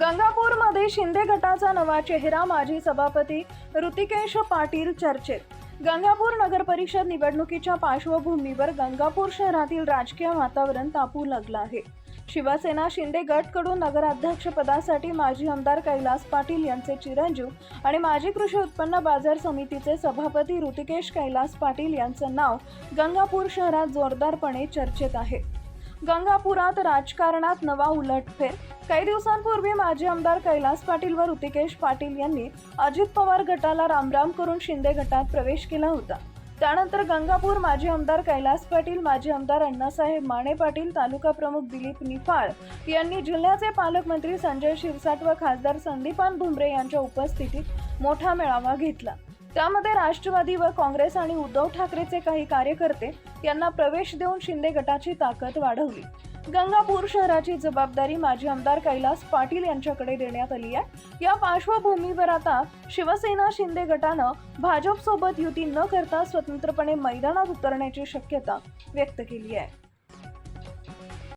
गंगापूरमध्ये शिंदे गटाचा नवा चेहरा माजी सभापती ऋतिकेश पाटील चर्चेत. गंगापूर नगर परिषद निवडणुकीच्या पार्श्वभूमीवर गंगापूर शहरातील राजकीय वातावरण तापू लागलं आहे. शिवसेना शिंदे गटकडून नगराध्यक्षपदासाठी माजी आमदार कैलास पाटील यांचे चिरंजीव आणि माजी कृषी उत्पन्न बाजार समितीचे सभापती ऋतिकेश कैलास पाटील यांचं नाव गंगापूर शहरात जोरदारपणे चर्चेत आहे. गंगापुरात राजकारणात नवा उलटफेर काही दिवसांपूर्वी माजी आमदार कैलास पाटील व ऋतिकेश पाटील यांनी अजित पवार गटाला रामराम करून शिंदे गटात प्रवेश केला होता. त्यानंतर गंगापूर माजी आमदार कैलास पाटील माजी आमदार अण्णासाहेब माने पाटील तालुका प्रमुख दिलीप निफाळ यांनी जिल्ह्याचे पालकमंत्री संजय शिरसाट व खासदार संदीपान भुमरे यांच्या उपस्थितीत मोठा मेळावा घेतला. त्यामध्ये राष्ट्रवादी व काँग्रेस आणि उद्धव ठाकरेचे काही कार्यकर्ते यांना प्रवेश देऊन शिंदे गटाची ताकद वाढवली. गंगापूर शहराची जबाबदारी माजी आमदार कैलास पाटील यांच्याकडे देण्यात आली आहे. या पार्श्वभूमीवर आता शिवसेना शिंदे गटानं भाजपसोबत युती न करता स्वतंत्रपणे मैदानात उतरण्याची शक्यता व्यक्त केली आहे.